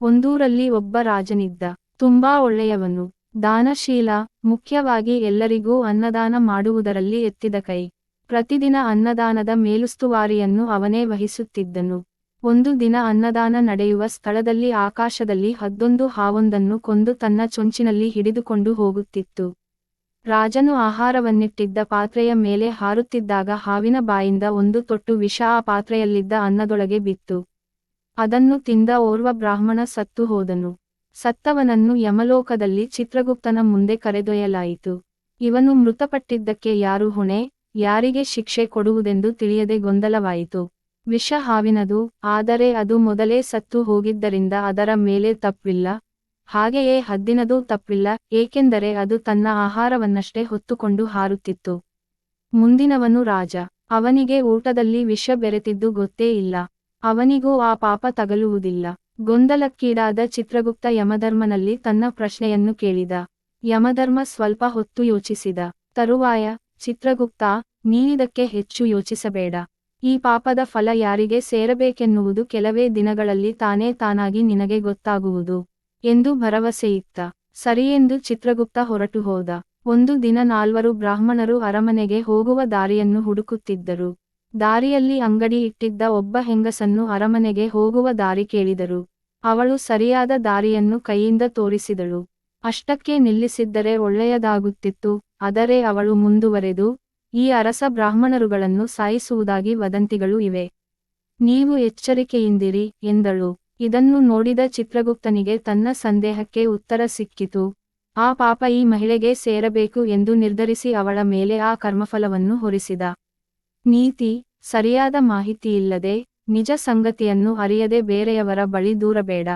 ಒಂದೂರಲ್ಲಿ ಒಬ್ಬ ರಾಜನಿದ್ದ. ತುಂಬಾ ಒಳ್ಳೆಯವನು. ದಾನಶೀಲ, ಮುಖ್ಯವಾಗಿ ಎಲ್ಲರಿಗೂ ಅನ್ನದಾನ ಮಾಡುವುದರಲ್ಲಿ ಎತ್ತಿದ ಕೈ. ಪ್ರತಿದಿನ ಅನ್ನದಾನದ ಮೇಲುಸ್ತುವಾರಿಯನ್ನು ಅವನೇ ವಹಿಸುತ್ತಿದ್ದನು. ಒಂದು ದಿನ ಅನ್ನದಾನ ನಡೆಯುವ ಸ್ಥಳದಲ್ಲಿ ಆಕಾಶದಲ್ಲಿ ಹದ್ದೊಂದು ಹಾವೊಂದನ್ನು ಕೊಂದು ತನ್ನ ಚೊಂಚಿನಲ್ಲಿ ಹಿಡಿದುಕೊಂಡು ಹೋಗುತ್ತಿತ್ತು. ರಾಜನು ಆಹಾರವನ್ನಿಟ್ಟಿದ್ದ ಪಾತ್ರೆಯ ಮೇಲೆ ಹಾರುತ್ತಿದ್ದಾಗ ಹಾವಿನ ಬಾಯಿಂದ ಒಂದು ತೊಟ್ಟು ವಿಷ ಆ ಪಾತ್ರೆಯಲ್ಲಿದ್ದ ಅನ್ನದೊಳಗೆ ಬಿತ್ತು. ಅದನ್ನು ತಿಂದ ಓರ್ವ ಬ್ರಾಹ್ಮಣ ಸತ್ತು ಹೋದನು. ಸತ್ತವನನ್ನು ಯಮಲೋಕದಲ್ಲಿ ಚಿತ್ರಗುಪ್ತನ ಮುಂದೆ ಕರೆದೊಯ್ಯಲಾಯಿತು. ಇವನು ಮೃತಪಟ್ಟಿದ್ದಕ್ಕೆ ಯಾರು ಹೊಣೆ, ಯಾರಿಗೆ ಶಿಕ್ಷೆ ಕೊಡುವುದೆಂದು ತಿಳಿಯದೆ ಗೊಂದಲವಾಯಿತು. ವಿಷ ಹಾವಿನದು, ಆದರೆ ಅದು ಮೊದಲೇ ಸತ್ತು ಹೋಗಿದ್ದರಿಂದ ಅದರ ಮೇಲೆ ತಪ್ಪಿಲ್ಲ. ಹಾಗೆಯೇ ಹದ್ದಿನದೂ ತಪ್ಪಿಲ್ಲ, ಏಕೆಂದರೆ ಅದು ತನ್ನ ಆಹಾರವನ್ನಷ್ಟೇ ಹೊತ್ತುಕೊಂಡು ಹಾರುತ್ತಿತ್ತು. ಮುಂದಿನವನು ರಾಜ. ಅವನಿಗೆ ಊಟದಲ್ಲಿ ವಿಷ ಬೆರೆತಿದ್ದು ಗೊತ್ತೇ ಇಲ್ಲ. ಅವನಿಗೂ ಆ ಪಾಪ ತಗಲುವುದಿಲ್ಲ. ಗೊಂದಲಕ್ಕೀಡಾದ ಚಿತ್ರಗುಪ್ತ ಯಮಧರ್ಮನಲ್ಲಿ ತನ್ನ ಪ್ರಶ್ನೆಯನ್ನು ಕೇಳಿದ. ಯಮಧರ್ಮ ಸ್ವಲ್ಪ ಹೊತ್ತು ಯೋಚಿಸಿದ. ತರುವಾಯ, ಚಿತ್ರಗುಪ್ತ, ನೀನಿದಕ್ಕೆ ಹೆಚ್ಚು ಯೋಚಿಸಬೇಡ. ಈ ಪಾಪದ ಫಲ ಯಾರಿಗೆ ಸೇರಬೇಕೆನ್ನುವುದು ಕೆಲವೇ ದಿನಗಳಲ್ಲಿ ತಾನೇ ತಾನಾಗಿ ನಿನಗೆ ಗೊತ್ತಾಗುವುದು ಎಂದು ಭರವಸೆಯಿತ್ತ. ಸರಿಯೆಂದು ಚಿತ್ರಗುಪ್ತ ಹೊರಟು ಹೋದ ಒಂದು ದಿನ ನಾಲ್ವರು ಬ್ರಾಹ್ಮಣರು ಅರಮನೆಗೆ ಹೋಗುವ ದಾರಿಯನ್ನು ಹುಡುಕುತ್ತಿದ್ದರು. ದಾರಿಯಲ್ಲಿ ಅಂಗಡಿ ಇಟ್ಟಿದ್ದ ಒಬ್ಬ ಹೆಂಗಸನ್ನು ಅರಮನೆಗೆ ಹೋಗುವ ದಾರಿ ಕೇಳಿದರು. ಅವಳು ಸರಿಯಾದ ದಾರಿಯನ್ನು ಕೈಯಿಂದ ತೋರಿಸಿದಳು. ಅಷ್ಟಕ್ಕೆ ನಿಲ್ಲಿಸಿದ್ದರೆ ಒಳ್ಳೆಯದಾಗುತ್ತಿತ್ತು, ಆದರೆ ಅವಳು ಮುಂದುವರೆದು, ಈ ಅರಸ ಬ್ರಾಹ್ಮಣರುಗಳನ್ನು ಸಾಯಿಸುವುದಾಗಿ ವದಂತಿಗಳು ಇವೆ. ನೀವು ಎಚ್ಚರಿಕೆಯಿಂದಿರಿ, ಎಂದಳು. ಇದನ್ನು ನೋಡಿದ ಚಿತ್ರಗುಪ್ತನಿಗೆ ತನ್ನ ಸಂದೇಹಕ್ಕೆ ಉತ್ತರ ಸಿಕ್ಕಿತು. ಆ ಪಾಪ ಈ ಮಹಿಳೆಗೆ ಸೇರಬೇಕು ಎಂದು ನಿರ್ಧರಿಸಿ ಅವಳ ಮೇಲೆ ಆ ಕರ್ಮಫಲವನ್ನು ಹೊರಿಸಿದ. ನೀತಿ ಸರಿಯಾದ ಮಾಹಿತಿಯಿಲ್ಲದೆ ನಿಜ ಸಂಗತಿಯನ್ನು ಅರಿಯದೆ ಬೇರೆಯವರ ಬಳಿ ದೂರಬೇಡ.